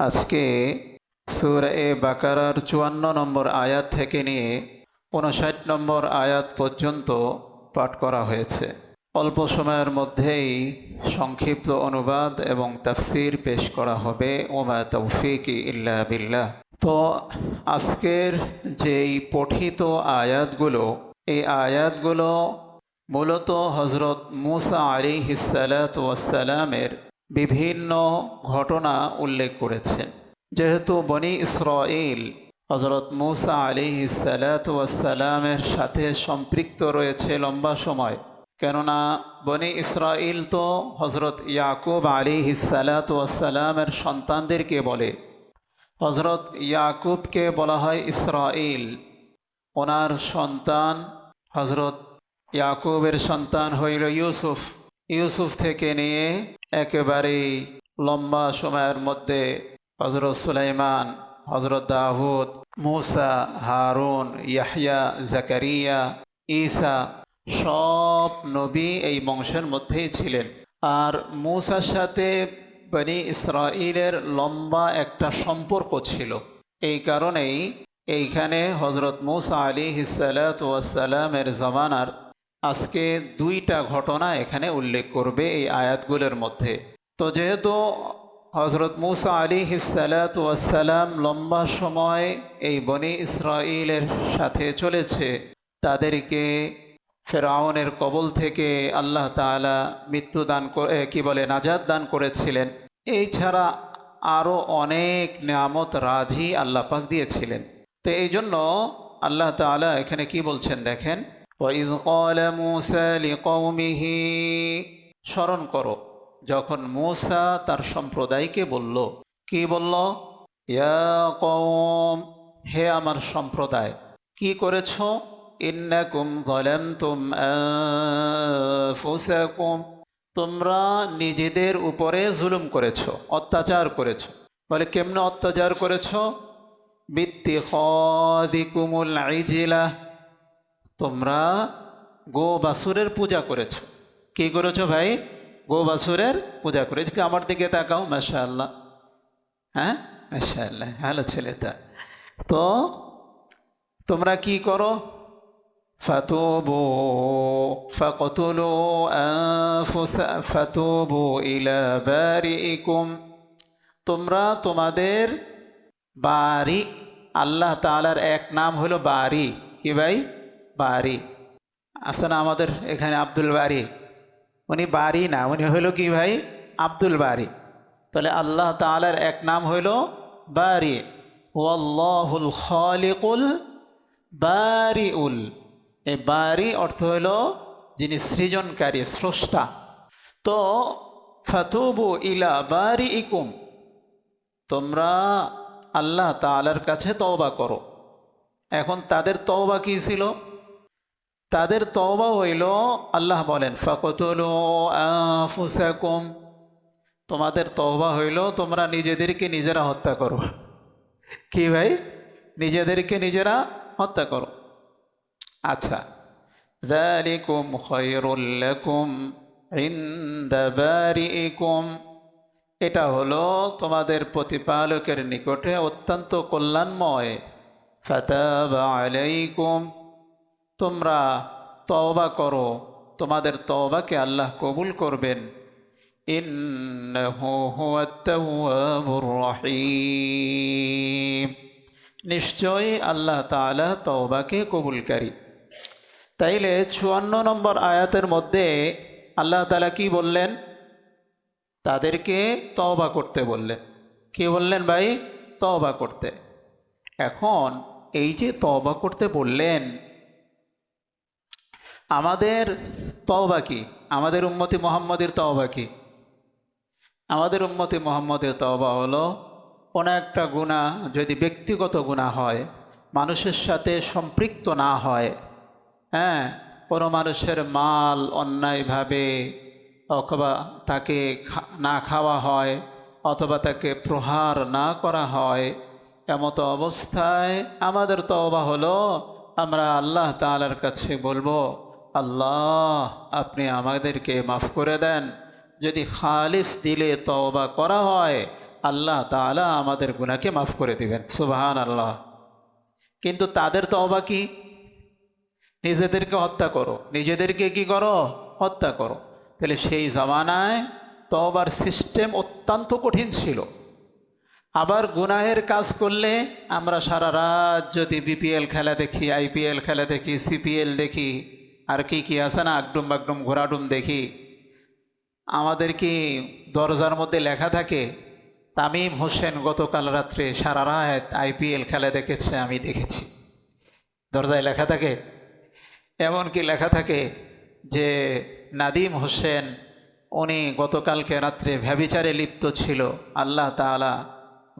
আজকে সুর এ বাকারার চুয়ান্ন নম্বর আয়াত থেকে নিয়ে উনষাট নম্বর আয়াত পর্যন্ত পাঠ করা হয়েছে। অল্প সময়ের মধ্যেই সংক্ষিপ্ত অনুবাদ এবং তাফসির পেশ করা হবে। ওমা তৌফিক ইল্লা বিল্লাহ। তো আজকের যেই পঠিত আয়াতগুলো, এই আয়াতগুলো মূলত হজরত মুসা আলী হিসালাত ওয়াসালামের বিভিন্ন ঘটনা উল্লেখ করেছেন যেহেতু বনি ইসরাইল হজরত মুসা আলী হিসালাত ওয়াসালামের সাথে সম্পৃক্ত রয়েছে লম্বা সময়, কেননা বনি ইসরাইল তো হজরত ইয়াকুব আলী হিসালাত ওয়াসালামের সন্তানদেরকে বলে। হজরত ইয়াকুবকে বলা হয় ইসরাইল ওনার সন্তান হজরত ইয়াকুবের সন্তান হইল ইউসুফ। ইউসুফ থেকে নিয়ে একেবারেই লম্বা সময়ের মধ্যে হজরত সুলাইমান হজরত দাহুদ মুসা, হারুন ইয়াহিয়া জাকারিয়া, ঈসা সব নবী এই বংশের মধ্যেই ছিলেন। আর মুসার সাথে বনি ইসরাইলের লম্বা একটা সম্পর্ক ছিল। এই কারণেই এইখানে হজরত মুসা আলী হিসালাত ওয়াসালামের জমানার আজকে দুইটা ঘটনা এখানে উল্লেখ করবে এই আয়াতগুলোর মধ্যে। তো যেহেতু হজরত মুসা আলী হিসালাত ওয়াসালাম লম্বা সময় এই বনি ইসরাইলের সাথে চলেছে, তাদেরকে ফেরাউনের কবল থেকে আল্লাহ তালা মৃত্যু দান করে কি বলে নাজাদ দান করেছিলেন। এই ছাড়া আরও অনেক নিয়ামত রাজি আল্লাহ পাক দিয়েছিলেন। তো এই জন্য আল্লাহ তালা এখানে কি বলছেন দেখেন ওয়াইদ কলা মুসা লি কৌমিহি স্মরণ করো, যখন মূসা তার সম্প্রদায়কে বলল, কি বলল? ইয়া কৌম হে আমার সম্প্রদায়, কি করেছ? ইন্নাকুম গলামতুম ফুসাকুম তোমরা নিজেদের উপরে জুলুম করেছ, অত্যাচার করেছ। বলে, কেমনে অত্যাচার করেছ? বিত্তি খুমুল আইজিলা তোমরা গো বাসুরের পূজা করেছ। কি করেছ ভাই? গো বাসুরের পূজা করেছ। কি আমার দিকে তাকাও মাসা আল্লাহ হ্যাঁ? মাসা আল্লাহ ভালো ছেলেটা তো। তোমরা কি করো? ফাতুবু, ফাকতুলু আনফুসা, ফাতুবু ইলা বারিইকুম। তোমরা তোমাদের বাড়ি, আল্লাহ তালার এক নাম হলো বাড়ি। কি ভাই? বাড়ি আসলে আমাদের এখানে আব্দুল বাড়ি উনি বাড়ি না, উনি হইল কি ভাই? আব্দুল বাড়ি তাহলে আল্লাহ তাআলার এক নাম হইল বাড়ি ওয়াল্লাহুল খালিকুল বারিউল। এই বারি অর্থ হইল যিনি সৃজনকারী, স্রষ্টা। তো ফাতুবু ইলা বারি ইকুম তোমরা আল্লাহ তালার কাছে তওবা করো। এখন তাদের তওবা কি ছিল? তাদের তওবা হইল, আল্লাহ বলেন, ফকতুলু আফুসাকুম তোমাদের তহবা হইল, তোমরা নিজেদেরকে নিজেরা হত্যা করো। কি ভাই? নিজেদেরকে নিজেরা হত্যা করো। আচ্ছা। দালিকুম খৈরুল্লাকুম ইন্দাবারিকুম এটা হলো তোমাদের প্রতিপালকের নিকটে অত্যন্ত কল্যাণময়। ফতাবা আলাইকুম। তোমরা তওবা করো। তোমাদের তওবাকে আল্লাহ কবুল করবেন। নিশ্চয়ই আল্লাহ তাআলা তওবাকে কবুলকারী। তাইলে চুয়ান্ন নম্বর আয়াতের মধ্যে আল্লাহ তালা কি বললেন? তাদেরকে তওবা করতে বললেন। কি বললেন ভাই? তওবা করতে। এখন এই যে তওবা করতে বললেন আমাদের তওবা কি? আমাদের উম্মতি মোহাম্মদের তওবা কি? আমাদের উম্মতি মোহাম্মদের তওবা হলো কোনো একটা গুণা যদি ব্যক্তিগত গুণা হয়, মানুষের সাথে সম্পৃক্ত না হয় হ্যাঁ? কোনো মানুষের মাল অন্যায়ভাবে অথবা তাকে না খাওয়া হয় অথবা তাকে প্রহার না করা হয়, এমতো অবস্থায় আমাদের তওবা হলো আমরা আল্লাহ তালার কাছে বলব আল্লাহ, আপনি আমাদেরকে মাফ করে দেন। যদি খালিস দিলে তওবা করা হয়, আল্লাহ তাআলা আমাদের গুনাহকে মাফ করে দিবেন। সুবাহান আল্লাহ কিন্তু তাদের তওবা কি? নিজেদেরকে হত্যা করো। নিজেদেরকে কি করো? হত্যা করো। তাহলে সেই জামানায় তওবার সিস্টেম অত্যন্ত কঠিন ছিল। আবার গুনাহের কাজ করলে আমরা সারা রাত যদি বিপিএল খেলা দেখি, আইপিএল খেলা দেখি, সিপিএল দেখি আর কি কি আছে না আগডুম বাগডুম ঘোরাডুম দেখি। আমাদের কি দরজার মধ্যে লেখা থাকে, তামিম হোসেন গতকাল রাত্রে সারা রাত আইপিএল খেলা দেখেছে, আমি দেখেছি। দরজায় লেখা থাকে, এমনকি লেখা থাকে যে নাদিম হোসেন, উনি গতকালকে রাত্রে ভ্যাবিচারে লিপ্ত ছিল, আল্লাহ তাআলা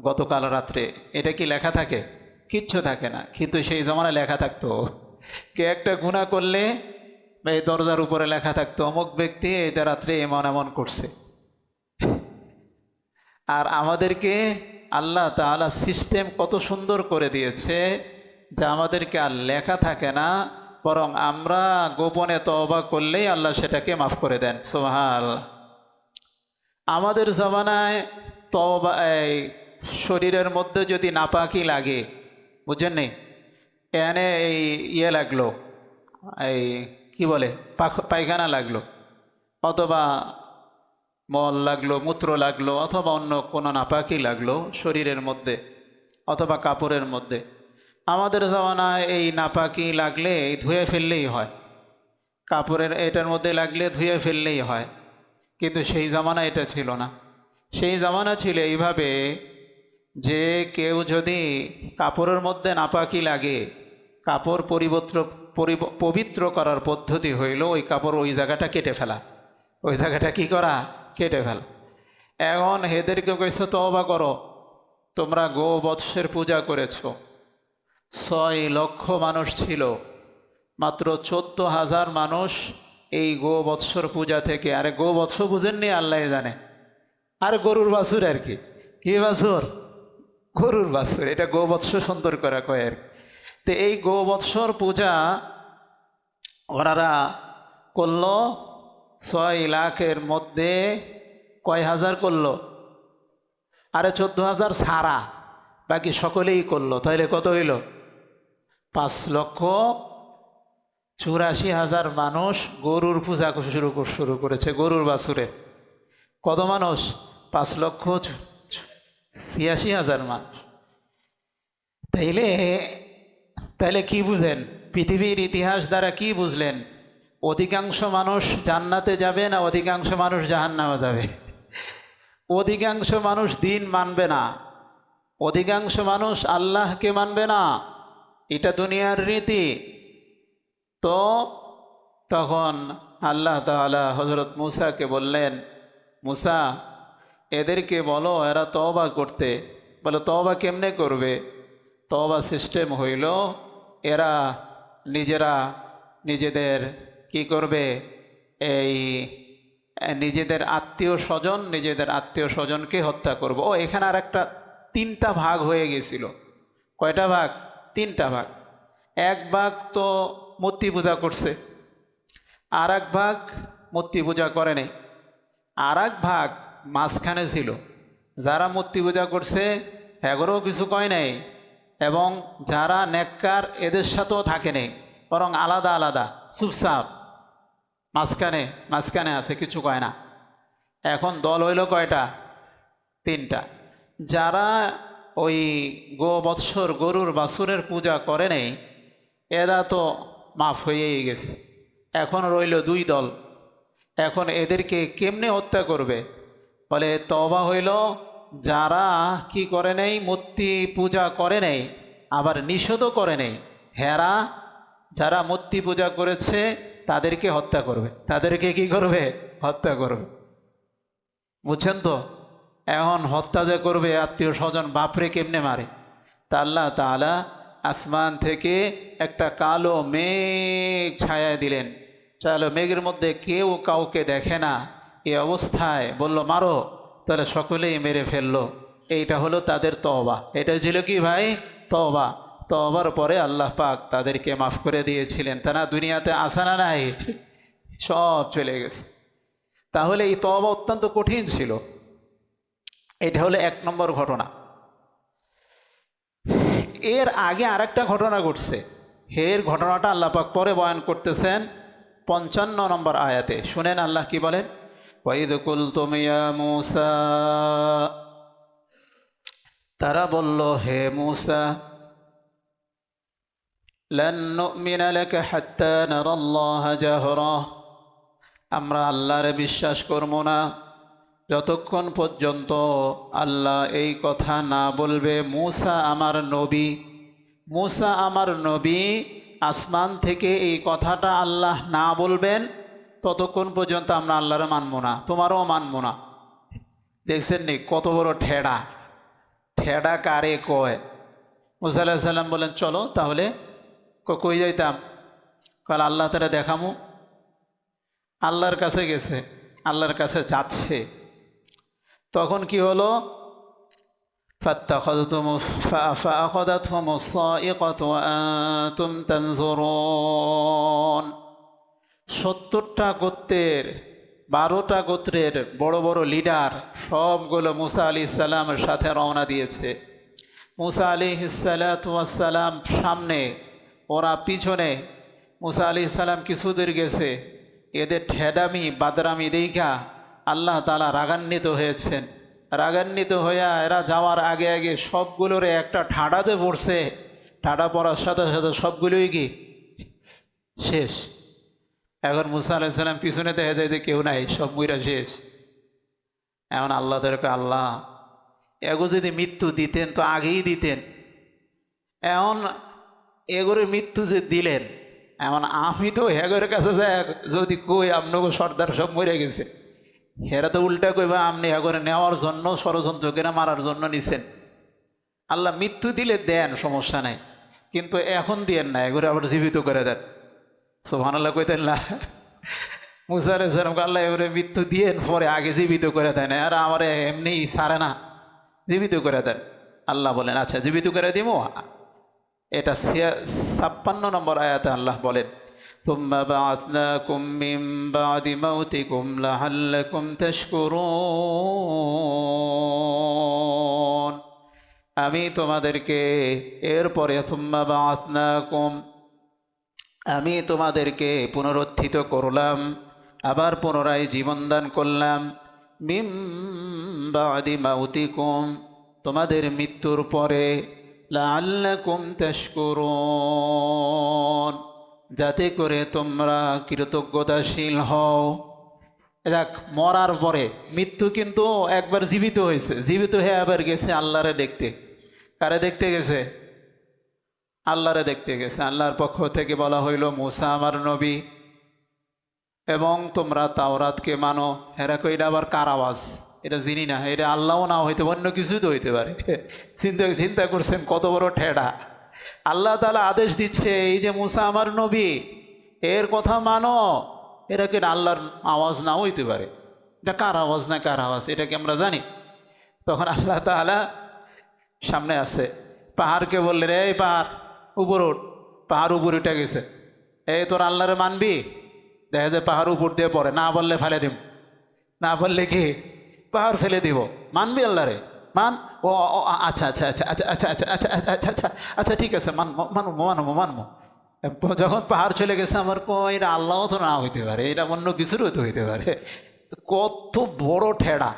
গতকাল রাত্রে। এটা কি লেখা থাকে? কিচ্ছু থাকে না, কিন্তু সেই জমানায় লেখা থাকতো। কে একটা গুণা করলে এই দরজার উপরে লেখা থাকতো, অমুক ব্যক্তি এটা রাত্রে এমন এমন করছে। আর আমাদেরকে আল্লাহ তাআলা সিস্টেম কত সুন্দর করে দিয়েছে যা আমাদেরকে আর লেখা থাকে না, বরং আমরা গোপনে তওবা করলেই আল্লাহ সেটাকে মাফ করে দেন। সোহাল আমাদের জমানায় তওবা, এই শরীরের মধ্যে যদি নাপাকি লাগে বুঝেন নি এনে এই ইয়ে লাগল, এই কি বলে? পায়খানা লাগল, অথবা মল লাগল, মূত্র লাগল, অথবা অন্য কোনো নাপাকি লাগল শরীরের মধ্যে, অথবা কাপড়ের মধ্যে। আমাদের জমানায় এই নাপাকি লাগলে ধুয়ে ফেললেই হয়। কাপড়ের এটার মধ্যে লাগলে ধুয়ে ফেললেই হয়। কিন্তু সেই জামানা এটা ছিল না। সেই জামানা ছিল এইভাবে যে কেউ যদি কাপড়ের মধ্যে নাপাকি লাগে, কাপড় পরিবর্ত পরিব- পবিত্র করার পদ্ধতি হইল ওই কাপড় ওই জায়গাটা কেটে ফেলা। ওই জায়গাটা কি করা? কেটে ফেলা। এখন হেদেরকে কইছে তবা করো। তোমরা গো বৎসের পূজা করেছ। ছয় লক্ষ মানুষ ছিল। মাত্র চোদ্দ হাজার মানুষ এই গো বৎসর পূজা থেকে। আরে গো বৎস বুঝেননি? আল্লাহ জানে। আর গরুর বাছুর আর কি। কি বাছুর? গরুর বাছুর। এটা গো বৎস সুন্দর করা কয় আর কি। তো এই গোবৎসর পূজা ওনারা করল, ছয় লাখের মধ্যে কয় হাজার করল? আরে চোদ্দ হাজার সারা, বাকি সকলেই করল, তাহলে কত হইল? পাঁচ লক্ষ চুরাশি হাজার মানুষ গরুর পূজা শুরু শুরু করেছে, গরুর বাছুরে। কত মানুষ? পাঁচ লক্ষ ছিয়াশি হাজার মানুষ। তাইলে তাইলে কি বুঝেন পৃথিবীর ইতিহাস দ্বারা কি বুঝলেন? অধিকাংশ মানুষ জান্নাতে যাবে না অধিকাংশ মানুষ জাহান্নামে যাবে? অধিকাংশ মানুষ দিন মানবে না। অধিকাংশ মানুষ আল্লাহকে মানবে না। এটা দুনিয়ার রীতি। তো তখন আল্লাহ তাআলা হজরত মুসাকে বললেন, মুসা, এদেরকে বলো এরা তওবা করতে। বলে, তওবা কেমনে করবে? তওবা সিস্টেম হইল এরা নিজেরা নিজেদের কি করবে? এই, নিজেদের আত্মীয় স্বজন নিজেদের আত্মীয় স্বজনকে হত্যা করব। ও, এখানে আর একটা তিনটা ভাগ হয়ে গেছিল। কয়টা ভাগ? তিনটা ভাগ। এক ভাগ তো মূর্তি পূজা করছে আর এক ভাগ মূর্তি পূজা করে নেই। আর এক ভাগ মাঝখানে ছিল। যারা মূর্তি পূজা করছে, এগরও কিছু কয় নাই। এবং যারা নেককার, এদের সাথেও থাকে নেই বরং আলাদা আলাদা। চুপচাপ মাঝখানে মাঝখানে আছে, কিছু কয় না। এখন দল হইল কয়টা? তিনটা। যারা ওই গো বৎসর গরুর বাছুরের পূজা করে নেই, এরা তো মাফ হয়েই গেছে। এখন রইল দুই দল। এখন এদেরকে কেমনে হত্যা করবে? বলে তবা হইল যারা কি করে নেই, মূর্তি পূজা করে নেই, আবার নিষেধও করে নেই, হেরা যারা মূর্তি পূজা করেছে, তাদেরকে হত্যা করবে। তাদেরকে কি করবে? হত্যা করবে। বুঝছেন তো? এখন হত্যা যে করবে, আত্মীয় স্বজন বাপরে কেমনে মারে? তা আল্লাহ তাআলা আসমান থেকে একটা কালো মেঘ ছায়া দিলেন। চলো মেঘের মধ্যে কেউ কাউকে দেখে না। এ অবস্থায় বলল, মারো। তাহলে সকলেই মেরে ফেলল। এইটা হলো তাদের তওবা। এটা ছিল কি ভাই? তওবা। তওবার পরে আল্লাহ পাক তাদেরকে মাফ করে দিয়েছিলেন। তারা দুনিয়াতে আসা না নাই? সব চলে গেছে। তাহলে এই তওবা অত্যন্ত কঠিন ছিল। এটা হলো এক নম্বর ঘটনা। এর আগে আরেকটা ঘটনা ঘটছে। এর ঘটনাটা আল্লাপাক পরে বয়ান করতেছেন পঞ্চান্ন নম্বর আয়াতে। শুনেন আল্লাহ কি বলেন? ওয়াইদ কুল তুমিয়া মুসা তারা বলল হে মুসা لن نؤمن لك حتى نرى الله جهرة আমরা আল্লাহরে বিশ্বাস করব না যতক্ষণ পর্যন্ত আল্লাহ এই কথা না বলবে মুসা আমার নবী মুসা আমার নবী আসমান থেকে এই কথাটা আল্লাহ না বলবেন ততক্ষণ পর্যন্ত আমরা আল্লাহরে মানব না তোমারও মানব না দেখছেন নি কত বড় ঠেডা ঠেডা কারে কয় মুসা আল্লাহ সাল্লাম বলেন চলো তাহলে ক- কই যাইতাম কাল আল্লাহ তারা দেখামু আল্লাহর কাছে গেছে আল্লাহর কাছে যাচ্ছে তখন কি হলো فاتخذتم ف- فأخذتهم الصائقة وأنتم تنظرون সত্তরটা গোত্রের, বারোটা গোত্রের বড় বড় লিডার সবগুলো মুসা আলি সাল্লামের সাথে রওনা দিয়েছে। মুসা আলি সালাম সামনে, ওরা পিছনে। মুসা আলি সাল্লাম কিছু দূর গেছে। এদের ঠেডামি, বাদরামি দেখা আল্লাহ তালা রাগান্বিত হয়েছেন। রাগান্বিত হইয়া এরা যাওয়ার আগে আগে সবগুলোরে একটা ঠাডাতে পড়ছে। ঠাডা পড়ার সাথে সাথে সবগুলোই কি শেষ। এখন মুসা আলাইসাল্লাম পিছনে দেখা যায় যে কেউ নাই, সব মুইরা শেষ। এমন আল্লাহ দরকার, আল্লাহ। এগো যদি মৃত্যু দিতেন তো আগেই দিতেন। এমন এগোরে মৃত্যু যে দিলেন এমন আমি তো হেগরের কাছে যাই যদি কই আপনাকে সর্দার সব মরে গেছে। হেরা তো উল্টা কইবা, আপনি হেগরে নেওয়ার জন্য, ষড়যন্ত্র কেনা মারার জন্য নিছেন। আল্লাহ মৃত্যু দিলে দেন, সমস্যা নাই। কিন্তু এখন দিয়েন না এগুলো আবার জীবিত করে দেন। সোহানাল্লাহ কইতেন না মুসা আলাইসালামকে আল্লাহ এবারে মৃত্যু দিয়েন পরে আগে জীবিত করে দেন আর আমার এমনি সারে না জীবিত করে দেন আল্লাহ বলেন আচ্ছা জীবিত করে দিব এটা ছিয়া- ছাপ্পান্ন নম্বর আয়াতে আল্লাহ বলেন ثم بعثناكم من بعد موتكم لعلكم تشكرون আমি তোমাদেরকে এরপরে থুম্মা বাআথনাকুম আমি তোমাদেরকে পুনরুত্থিত করলাম, আবার পুনরায় জীবনদান করলাম। মিম বাদি মাউতিকুম, তোমাদের মৃত্যুর পরে লাল্লাকুম তাশকুরুন, যাতে করে তোমরা কৃতজ্ঞতাশীল হও। দেখ মরার পরে মৃত্যু কিন্তু একবার জীবিত হয়েছে। জীবিত হয়ে আবার গেছে আল্লাহরে দেখতে। কারে দেখতে গেছে? আল্লাহরে দেখতে গেছে। আল্লাহর পক্ষ থেকে বলা হইল, মুসা আমার নবী এবং তোমরা তাওরাতকে মানো। হেরা কইরা আবার কার আওয়াজ? এটা চিনি না, এটা আল্লাহও না হইতে, অন্য কিছুই তো হইতে পারে। চিন্তা চিন্তা করছেন, কত বড় ঠেডা। আল্লাহ তালা আদেশ দিচ্ছে, এই যে মুসা আমার নবী, এর কথা মানো। এরা কি আল্লাহর আওয়াজ নাও হইতে পারে। এটা কার আওয়াজ না কার আওয়াজ, এটা কি আমরা জানি? তখন আল্লাহ তালা সামনে আছে পাহাড়কে বললেন, এই পাহাড় উপর উঠ পাহাড় উপর উঠে গেছে এই তোর আল্লাহরে মানবি দেখা যায় পাহাড় উপর দিয়ে পড়ে না বললে ফেলে দিব না বললে কি পাহাড় ফেলে দিব মানবি আল্লাহরে মান ও আচ্ছা আচ্ছা আচ্ছা আচ্ছা আচ্ছা আচ্ছা আচ্ছা আচ্ছা আচ্ছা আচ্ছা আচ্ছা ঠিক আছে মানবো মানবো মানবো মানবো যখন পাহাড় চলে গেছে আমার এটা আল্লাহ তো না হইতে পারে এটা অন্য কিছুরও তো হইতে পারে কত বড় ঠেডা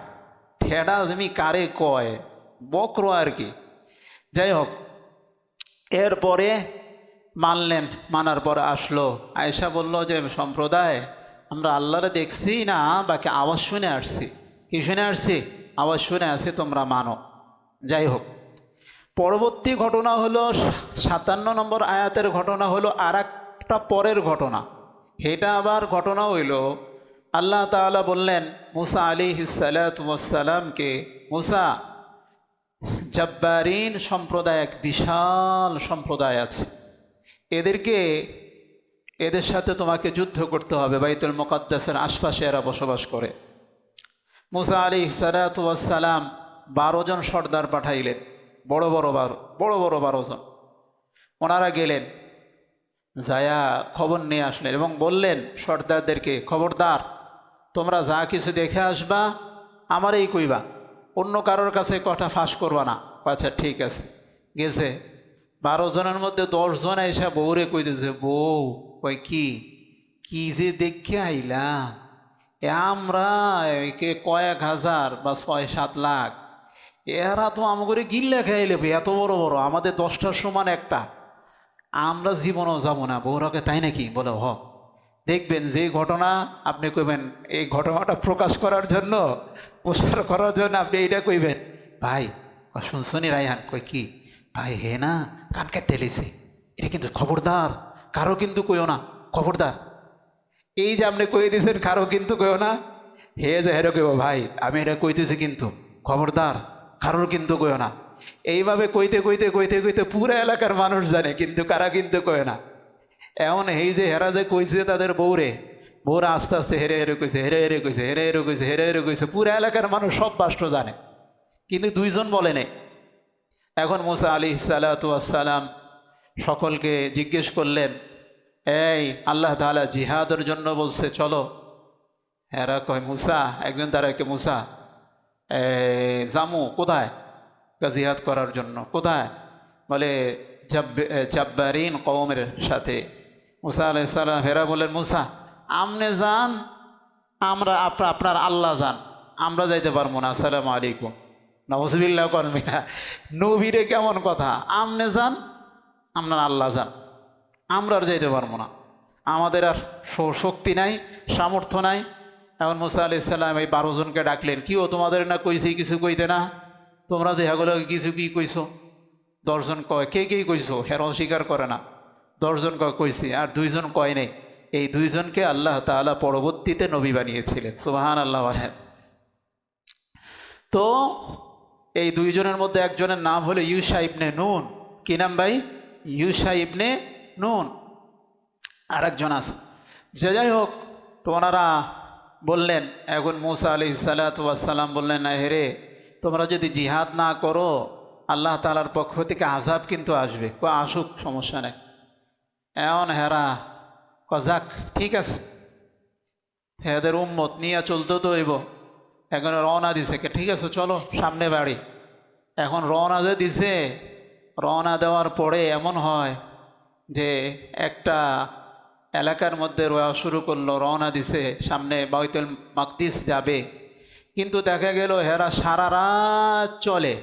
ঠেডা তুমি কারে কয় বক্র আর কি যাই হোক এরপরে মানলেন, মানার পর আসলো। আয়েশা বলল যে, সম্প্রদায়, আমরা আল্লাহরে দেখছি না, বাকি আওয়াজ শুনে আসছি। কি শুনে আসছি? আওয়াজ শুনে আসি, তোমরা মানো। যাই হোক, পরবর্তী ঘটনা হলো, সাতান্ন নম্বর আয়াতের ঘটনা হলো আর একটা পরের ঘটনা। এটা আবার ঘটনা হইল, আল্লাহ তাআলা বললেন, মুসা আলী সালাতামকে মুসা জব্বারিন সম্প্রদায় এক বিশাল সম্প্রদায় আছে। এদেরকে, এদের সাথে তোমাকে যুদ্ধ করতে হবে, বাইতুল মোকাদ্দাসের আশপাশে এরা বসবাস করে। মুসা আলী সালাতাম বারো জন সর্দার পাঠাইলেন, বড় বড় বারো, বড় বড় বারো জন। ওনারা গেলেন, যায়া খবর নিয়ে আসলেন এবং বললেন, সর্দারদেরকে, খবরদার, তোমরা যা কিছু দেখে আসবা, আমারই কইবা, অন্য কারোর কাছে কথা ফাঁস করবা না। আচ্ছা ঠিক আছে। গেছে। বারো জনের মধ্যে দশজন এসে বউরে কইতেছে, বউ, কই কি? কি যে দেখে আইলাম? আমরা একে কয়েক হাজার বা ছয় সাত লাখ। এরা তো আমাকে গিল্লা খাইলে এত বড় বড়। আমাদের দশটার সমান একটা। আমরা জীবনও যাব না। বউরাকে তাই নাকি? বলে, হ। দেখবেন যে ঘটনা, আপনি কইবেন, এই ঘটনাটা প্রকাশ করার জন্য, প্রসার করার জন্য আপনি এইটা কইবেন। ভাই শুনছনি রায়হান কই কি? ভাই, হে না কান কেটে লেছে এটা কিন্তু খবরদার, কারও কিন্তু কইও না, খবরদার। এই যে আপনি কই দিয়েছেন, কারও কিন্তু কইও না। হে যে হেরো কইব, ভাই, আমি এটা কইতেছি কিন্তু, খবরদার, কারোর কিন্তু কইও না। এইভাবে কইতে কইতে কইতে কইতে পুরো এলাকার মানুষ জানে, কিন্তু কারা কিন্তু কয় না। এমন এই যে হেরা যে কইছে তাদের বউরে, বউরা আস্তে আস্তে হেরে হেরে কইছে, হেরে হেরে কইছে, হেরে হেরে কইছে, হেরে হেরে কইছে, পুরো এলাকার মানুষ সব বাষ্ট জানে। কিন্তু দুইজন বলে নেই। এখন মুসা আলী সালাতাম সকলকে জিজ্ঞেস করলেন, এই আল্লাহ তাআলা জিহাদের জন্য বলছে, চলো। এরা কয়, মুসা, একজন তারা কে মুসা জামু, কোথায়? জিহাদ করার জন্য। কোথায়? বলে জাব্বে- জাব্বারিন কৌমের সাথে। মুসা আলাইসাল্লাম হেরা বললেন, মুসা, আমনে যান, আমরা, আপনা- আপনার আল্লাহ যান, আমরা যাইতে পারব না। আসসালামু আলাইকুম। নবজবিল্লা কর্মীরা নবীরে কেমন কথা? আমনে যান আপনার আল্লাহ যান। আমরা আর যাইতে পারব না। আমাদের আর শক্তি নাই, সামর্থ্য নাই। এখন মুসা আলি সাল্লাম এই বারো জনকে ডাকলেন, কি ও, তোমাদের না কইছি কিছু কইতে না? তোমরা যে কিছু কি কইছো? দশজন কয়, কে কে কইছো? হের অস্বীকার করে না। দশজন কয়, কইছি। আর দুইজন কয় নেই। এই দুইজনকে আল্লাহ তাআলা পরবর্তীতে নবী বানিয়েছিলেন। সুবাহান আল্লাহ তো এই দুইজনের মধ্যে একজনের নাম হলো ইউসা ইবনে নুন। কি নাম ভাই? ইউসা ইবনে নুন। আর একজন আছে। যে যাই হোক তো ওনারা বললেন, এখন মুসা আলি সালাতাম বললেন না হেরে তোমরা যদি জিহাদ না করো, আল্লাহ তালার পক্ষ থেকে আজাব কিন্তু আসবে। ক, আসুক, সমস্যা নেই। এমন হেরা ক যাক ঠিক আছে? হেদের উম্মত নিয়ে চলতে তো হইব। এখন রওনা দিছে। ঠিক আছে, চলো, সামনে বাড়ি। এখন রওনা যে দিছে, রওনা দেওয়ার পরে এমন হয় যে একটা এলাকার মধ্যে রোয়া শুরু করল, রওনা দিছে, সামনে বাইতুল মাকদিস যাবে। কিন্তু দেখা গেল হেরা সারা রাত চলে।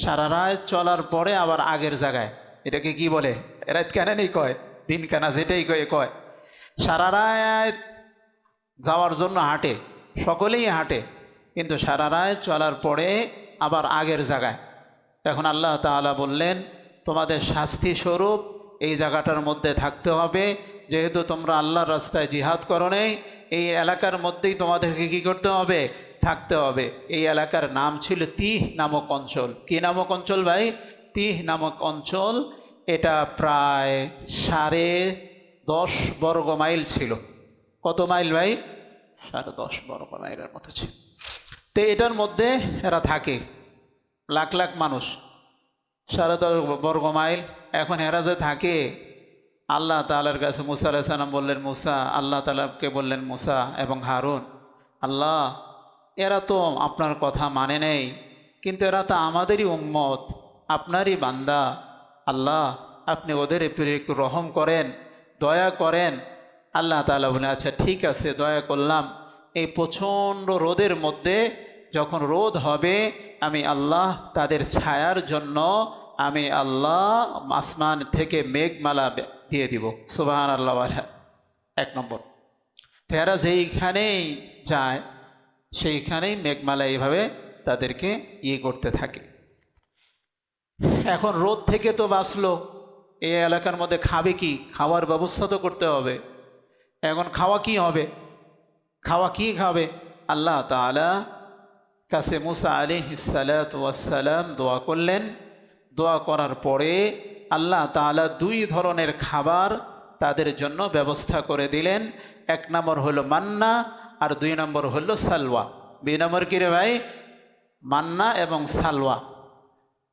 সারা রাত চলার পরে আবার আগের জায়গায়। এটাকে কি বলে? রাত নেই কয়, দিন কেনা যেটাই কয়ে, কয়। সারা রাত যাওয়ার জন্য হাঁটে, সকলেই হাঁটে। কিন্তু সারা রাত চলার পরে আবার আগের জায়গায়। এখন আল্লাহ তাআলা বললেন, তোমাদের শাস্তি স্বরূপ এই জায়গাটার মধ্যে থাকতে হবে। যেহেতু তোমরা আল্লাহর রাস্তায় জিহাদ করো নেই, এই এলাকার মধ্যেই তোমাদেরকে কী করতে হবে? থাকতে হবে। এই এলাকার নাম ছিল তিহ নামক অঞ্চল। কি নামক অঞ্চল ভাই? তিহ নামক অঞ্চল, এটা প্রায় সাড়ে দশ বর্গ মাইল ছিল। কত মাইল ভাই? সাড়ে দশ বর্গ মাইলের মতো ছিল। তো এটার মধ্যে এরা থাকে। লাখ লাখ মানুষ। সাড়ে দশ বর্গ মাইল। এখন এরা যে থাকে, আল্লাহ তালার কাছে মুসা আলাইসালাম বললেন, মুসা, আল্লাহ তালাকে বললেন, মুসা এবং হারুন? আল্লাহ, এরা তো আপনার কথা মানে নেই, কিন্তু এরা তো আমাদেরই উম্মত, আপনারই বান্দা। আল্লাহ, আপনি ওদের উপরে একটু রহম করেন, দয়া করেন। আল্লাহ তালা বলে আচ্ছা ঠিক আছে, দয়া করলাম। এই প্রচণ্ড রোদের মধ্যে যখন রোদ হবে, আমি আল্লাহ তাদের ছায়ার জন্য আমি আল্লাহ আসমান থেকে মেঘমালা দিয়ে দিব। সুবাহান আল্লাহ এক নম্বর। তো এরা যেইখানেই যায়, সেইখানেই মেঘমালা এইভাবে তাদেরকে ইয়ে করতে থাকে। এখন রোদ থেকে তো বাঁচলো। এই এলাকার মধ্যে খাবে কি? খাওয়ার ব্যবস্থা তো করতে হবে। এখন খাওয়া কি হবে? খাওয়া কী খাবে? আল্লাহ তাআলা কাছে মুসা আলী সালাম দোয়া করলেন। দোয়া করার পরে আল্লাহ তাআলা দুই ধরনের খাবার তাদের জন্য ব্যবস্থা করে দিলেন। এক নম্বর হলো মান্না আর দুই নম্বর হলো সালওয়া। দুই নম্বর কি রে ভাই? মান্না এবং সালওয়া।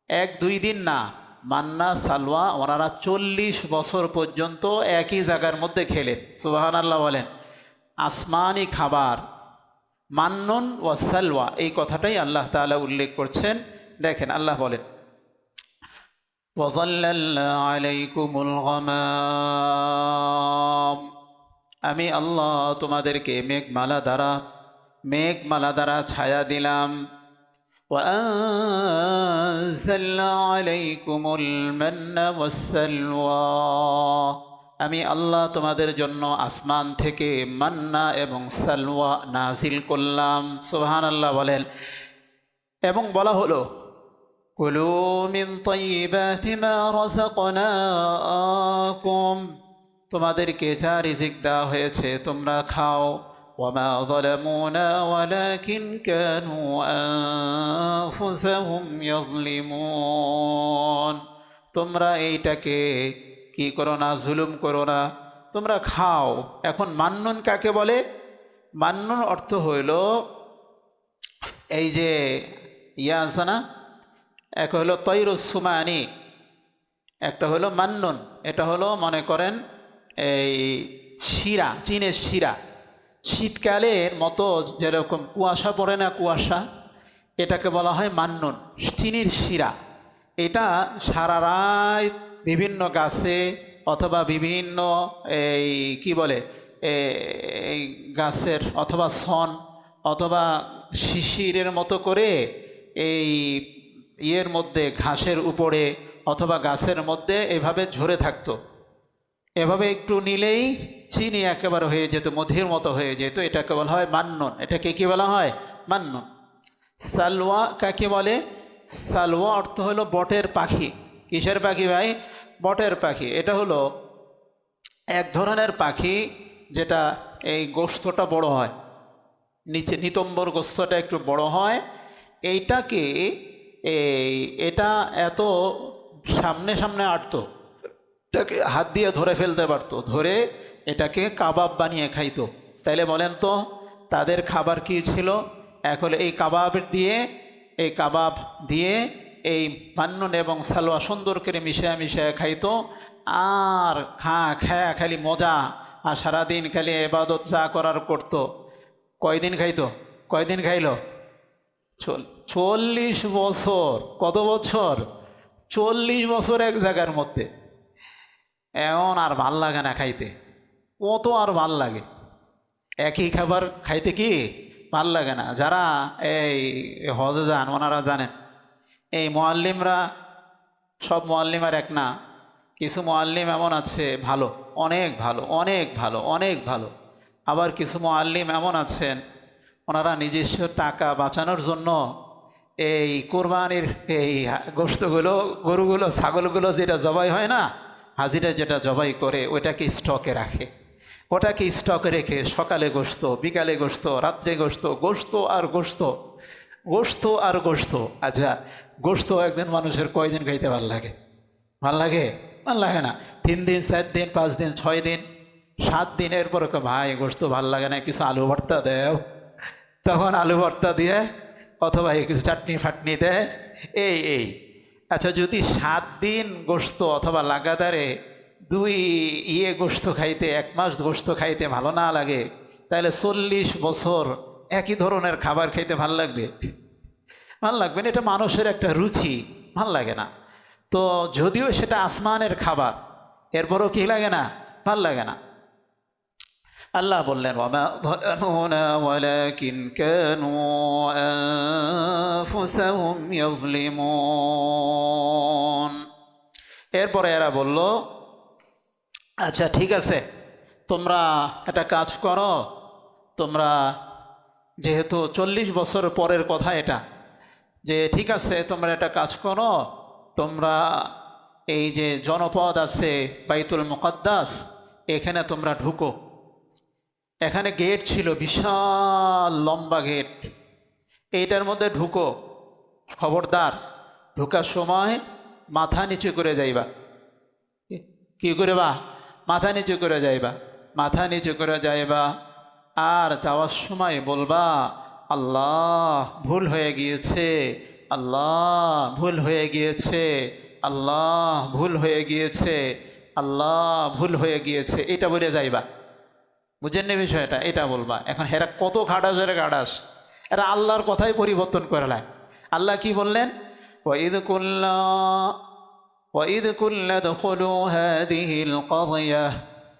এক দুই দিন না, মান্না, সালওয়া ওনারা চল্লিশ বছর পর্যন্ত একই জায়গার মধ্যে খেলেন। সুবাহান আল্লাহ বলেন। আসমানি খাবার মান্নুন ও সালওয়া এই কথাটাই আল্লাহ তাআলা উল্লেখ করছেন দেখেন আল্লাহ বলেন وظللنا عليكم الغمام আমি আল্লাহ তোমাদেরকে মেঘমালা দ্বারা মেঘমালা দ্বারা ছায়া দিলাম وأنزلنا عليكم المن والسلوى আমি আল্লাহ তোমাদের জন্য আসমান থেকে মান্না এবং সালওয়া নাজিল করলাম। সুবহান আল্লাহ বলেন। এবং বলা হলো তোমাদেরকে যা রিজিক দেওয়া হয়েছে তোমরা খাও। তোমরা এইটাকে কি করো না, জুলুম করো না, তোমরা খাও। এখন মান্নুন কাকে বলে? মান্নুন অর্থ হইল, এই যে ইয়া আছে না, এক হলো তৈরুসুমানি একটা হলো মান্নুন, এটা হলো মনে করেন এই শিরা, চীনের শিরা। শীতকালের মতো যেরকম কুয়াশা পড়ে না কুয়াশা, এটাকে বলা হয় মান্নুন, চিনির শিরা। এটা সারা রাত বিভিন্ন গাছে অথবা বিভিন্ন এই কি বলে এই গাছের অথবা সন অথবা শিশিরের মতো করে এই ইয়ের মধ্যে, ঘাসের উপরে অথবা গাছের মধ্যে এভাবে ঝরে থাকতো। এভাবে একটু নিলেই চিনি একেবারে হয়ে যেত, মধুর মতো হয়ে যেত। এটাকে বলা হয় মান্নন। এটাকে কী বলা হয়? মান্নন। সালওয়া কাকে বলে? সালওয়া অর্থ হলো বটের পাখি। কিসের পাখি ভাই? বটের পাখি। এটা হলো এক ধরনের পাখি যেটা এই গোস্তটা বড় হয়। নিচে নিতম্বর গোস্তটা একটু বড় হয়। এইটাকে এই, এটা এত সামনে সামনে আটতো, এটাকে হাত দিয়ে ধরে ফেলতে পারতো, ধরে এটাকে কাবাব বানিয়ে খাইতো। তাইলে বলেন তো, তাদের খাবার কি ছিল? এখন এই কাবাব দিয়ে, এই কাবাব দিয়ে এই মান্নুন এবং সালোয়া সুন্দর করে মিশিয়ে মিশিয়ে খাইতো, আর খা, খায়া খালি মজা, আর সারাদিন খালি এবাদত যা করার করতো। কয়দিন খাইতো? কয়দিন খাইলো? চল- চল্লিশ বছর। কত বছর? চল্লিশ বছর এক জায়গার মধ্যে। এমন আর ভালো লাগে না খাইতে। কত আর ভালো লাগে। একই খাবার খাইতে কি? ভালো লাগে না। যারা এই হজে যান, ওনারা জানেন। এই মোয়াল্লিমরা সব মোয়াল্লিম আর এক না, কিছু মোয়াল্লিম এমন আছে ভালো, অনেক ভালো অনেক ভালো অনেক ভালো। আবার কিছু মোয়াল্লিম এমন আছেন, ওনারা নিজস্ব টাকা বাঁচানোর জন্য এই কোরবানির এই গোস্তগুলো গরুগুলো, ছাগলগুলো যেটা জবাই হয় না, হাজিরা যেটা জবাই করে ওইটাকে স্টকে রাখে। ওটাকে স্টকে রেখে সকালে গোস্ত বিকালে গোস্ত রাত্রে গোস্ত গোস্ত আর গোস্ত গোস্ত আর গোস্ত আচ্ছা গোস্ত একজন মানুষের কয়দিন খাইতে ভালো লাগে? ভালো লাগে? ভালো লাগে না। তিন দিন, চার দিন, পাঁচ দিন, ছয় দিন, সাত দিনের পরে ভাই গোস্ত ভালো লাগে না, কিছু আলু ভর্তা দেও। তখন আলু ভর্তা দিয়ে অথবা কিছু চাটনি ফাটনি দেয়। এই এই। আচ্ছা যদি সাত দিন গোস্ত অথবা লাগাতারে দুই ইয়ে গোস্ত খাইতে, এক মাস গোস্ত খাইতে ভালো না লাগে, তাহলে চল্লিশ বছর একই ধরনের খাবার খাইতে ভালো লাগবে? ভালো লাগবে না, এটা মানুষের একটা রুচি ভালো লাগে না। তো যদিও সেটা আসমানের খাবার, এরপরও কি লাগে না? ভালো লাগে না। আল্লাহ বললেন এরপরে এরা বলল আচ্ছা ঠিক আছে, তোমরা একটা কাজ করো, তোমরা যেহেতু চল্লিশ বছর পরের কথা এটা যে, ঠিক আছে, তোমরা একটা কাজ করো। তোমরা এই যে জনপদ আছে, বাইতুল মুকদ্দাস, এখানে তোমরা ঢুকো। এখানে গেট ছিল বিশাল লম্বা গেট। এইটার মধ্যে ঢুকো, খবরদার। ঢুকার সময় মাথা নিচু করে যাইবা। কি- কি করে বা মাথা নিচু করে যাইবা। মাথা নিচু করে যাইবা, আর যাওয়ার সময় বলবা আল্লাহ ভুল হয়ে গিয়েছে, আল্লাহ ভুল হয়ে গিয়েছে, আল্লাহ ভুল হয়ে গিয়েছে, আল্লাহ ভুল হয়ে গিয়েছে, এটা বলে যাইবা। বুঝেন নি বিষয়টা? এটা বলবা। এখন হেরা কত ঘাটাস এরা ঘাটাস এরা আল্লাহর কথাই পরিবর্তন করে নেয়। আল্লাহ কি বললেন? ওয়াইদ কুল্লা ওয়াইদ কুল্লা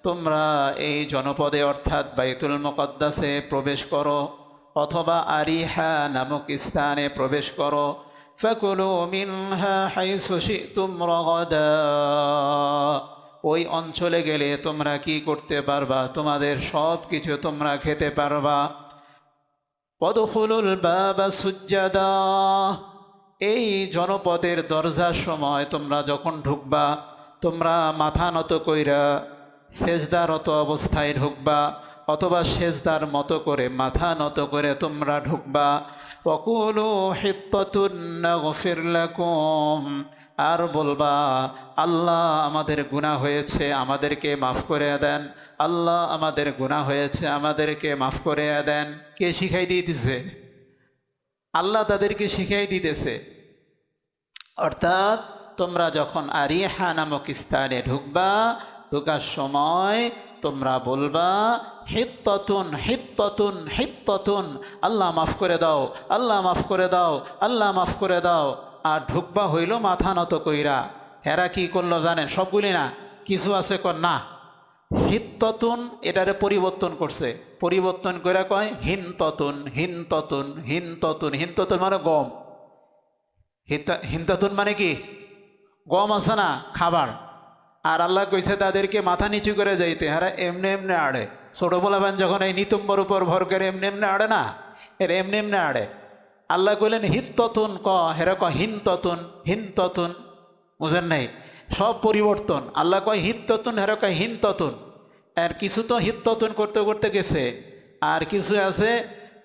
তোমরা এই জনপদে, অর্থাৎ বাইতুল মুকদ্দাসে প্রবেশ করো। অথবা আরিহা নামক স্থানে প্রবেশ করো। ওই অঞ্চলে গেলে তোমরা কি করতে পারবা? তোমাদের সব কিছু তোমরা খেতে পারবা। পদফুলুল বাবা সুজ্জাদা। এই জনপদের দরজার সময় তোমরা যখন ঢুকবা, তোমরা মাথা নত কইরা সেজদারত অবস্থায় ঢুকবা। অথবা সেজদার মতো করে, মাথা নত করে তোমরা ঢুকবা। অকুলু হিত্তুন্না গফির লাকুম। আর বলবা, আল্লাহ আমাদের গুণা হয়েছে, আমাদেরকে মাফ করে দেন। আল্লাহ আমাদের গুণা হয়েছে, আমাদেরকে মাফ করে দেন। কে শিখাই দিয়ে দিছে আল্লাহ তাদেরকে শিখাই দিতেছে। অর্থাৎ তোমরা যখন আরিহা নামক স্থানে ঢুকবা, ঢুকার সময় তোমরা বলবা, হিত্ততুন হিত্ততুন হিত্ততুন, আল্লাহ মাফ করে দাও, আল্লাহ মাফ করে দাও, আল্লাহ মাফ করে দাও। আর ঢুকবা হইল মাথা নত কইরা। হেরা কি করল জানেন? সবগুলি না? কিছু আছে কর না? হিত্ততুন এটারে পরিবর্তন করছে। পরিবর্তন করে কয়, হিনততুন হিনততুন হিনততুন। হিনততুন মানে গম। হিতা হিনতাতুন মানে কি? গম আছে না? খাবার। আর আল্লাহ কইছে তাদেরকে মাথা নিচু করে যাইতে। হারা এমনি এমনি আড়ে। ছোটো বলাবেন যখন এই নিতম্বর উপর ভর করে এমনি এমনি আড়ে না? এর এমনি এমনি আড়ে। আল্লাহ কইলেন হিত্ততুন ক, হেরা ক হিনততুন হিনততুন বুঝেন নাই? সব পরিবর্তন। আল্লাহ কয় হিত্ততুন হেরা কয় হিনততুন আর কিছু তো হিত্ততুন করতে করতে গেছে। আর কিছু আছে,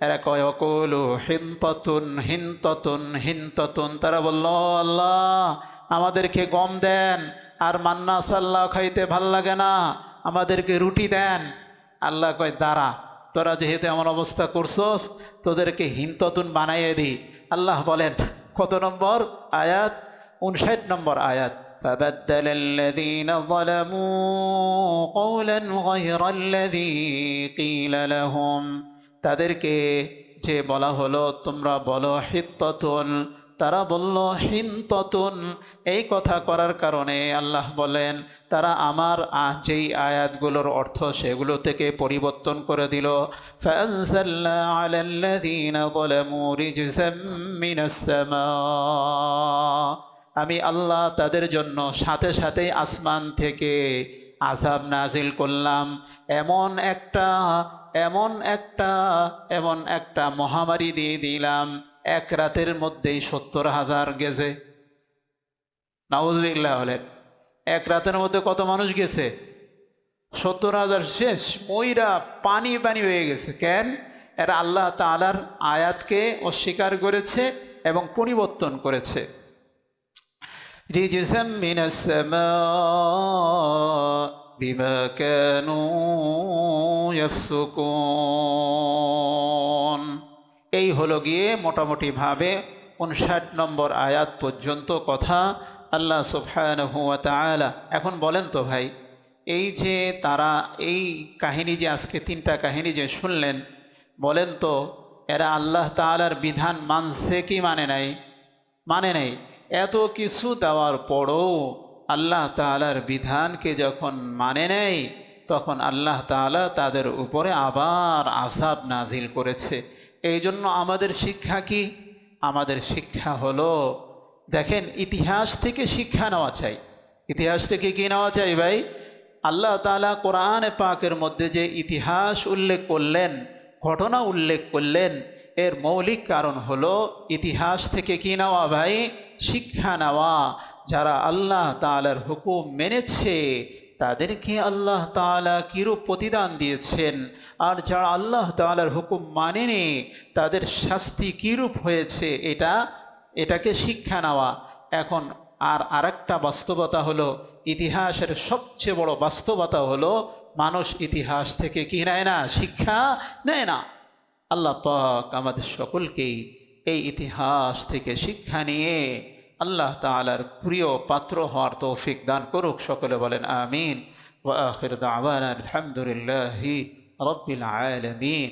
এরা কয়, অকলু হিনততুন হিনততুন হিনততুন তারা বলল আল্লাহ, আমাদেরকে গম দেন। আর মান্না সাল্লাহ খাইতে ভাল লাগে না আমাদেরকে রুটি দেন আল্লাহ কয় দাঁড়া তোরা যেহেতু এমন অবস্থা করছস তোদেরকে হিনততুন বানাইয়ে দিই আল্লাহ বলেন কত নম্বর আয়াত উনষাট নম্বর আয়াত فبدل الذين ظلموا قولا غير الذي قيل لهم তাদেরকে যে বলা হলো তোমরা বলো হিত্ততুন তারা বলল হিনততুন এই কথা করার কারণে আল্লাহ বলেন, তারা আমার যেই আয়াতগুলোর অর্থ সেগুলো থেকে পরিবর্তন করে দিল। আমি আল্লাহ তাদের জন্য সাথে সাথেই আসমান থেকে আসাব নাজিল করলাম। এমন একটা এমন একটা এমন একটা মহামারী দিয়ে দিলাম। এক রাতের মধ্যেই সত্তর হাজার গেছে। নাউজবিল্লা হলেন এক রাতের মধ্যে কত মানুষ গেছে? সত্তর হাজার শেষ, ময়রা, পানি পানি হয়ে গেছে। কেন? এরা আল্লাহ তালার আয়াতকে অস্বীকার করেছে এবং পরিবর্তন করেছে। বিমা এই হলো গিয়ে মোটামুটিভাবে উনষাট নম্বর আয়াত পর্যন্ত কথা আল্লাহ সুফায়নহুয়ালা এখন বলেন তো ভাই, এই যে তারা, এই কাহিনী যে আজকে তিনটা কাহিনী যে শুনলেন, বলেন তো এরা আল্লাহ তালার বিধান মানছে কি মানে নাই? মানে নেই। এত কিছু দেওয়ার পরও আল্লাহ তালার বিধানকে যখন মানে নেয়, তখন আল্লাহ তালা তাদের উপরে আবার আসাব নাজিল করেছে। এই জন্য আমাদের শিক্ষা কি? আমাদের শিক্ষা হলো, দেখেন, ইতিহাস থেকে শিক্ষা নেওয়া চাই। ইতিহাস থেকে কি নেওয়া চাই ভাই? আল্লাহ তালা কোরআন পাকের মধ্যে যে ইতিহাস উল্লেখ করলেন, ঘটনা উল্লেখ করলেন, এর মৌলিক কারণ হলো, ইতিহাস থেকে কি নেওয়া ভাই? শিক্ষা নেওয়া। যারা আল্লাহ তালার হুকুম মেনেছে তাদেরকে আল্লাহ তালা কিরূপ প্রতিদান দিয়েছেন? আর যারা আল্লাহ তালার হুকুম মানেনি, তাদের শাস্তি কিরূপ হয়েছে? এটা, এটাকে শিক্ষা নেওয়া। এখন আর আরেকটা বাস্তবতা হলো, ইতিহাসের সবচেয়ে বড় বাস্তবতা হলো, মানুষ ইতিহাস থেকে কি নেয় না, শিক্ষা নেয় না। আল্লাহ পাক আমাদের সকলকেই এই ইতিহাস থেকে শিক্ষা নিয়ে আল্লাহ তালার প্রিয় পাত্র হওয়ার তৌফিক দান করুক, সকলে বলেন আমিন। ওয়া আখির দাওয়ানা আলহামদুলিল্লাহি রব্বিল আলামিন।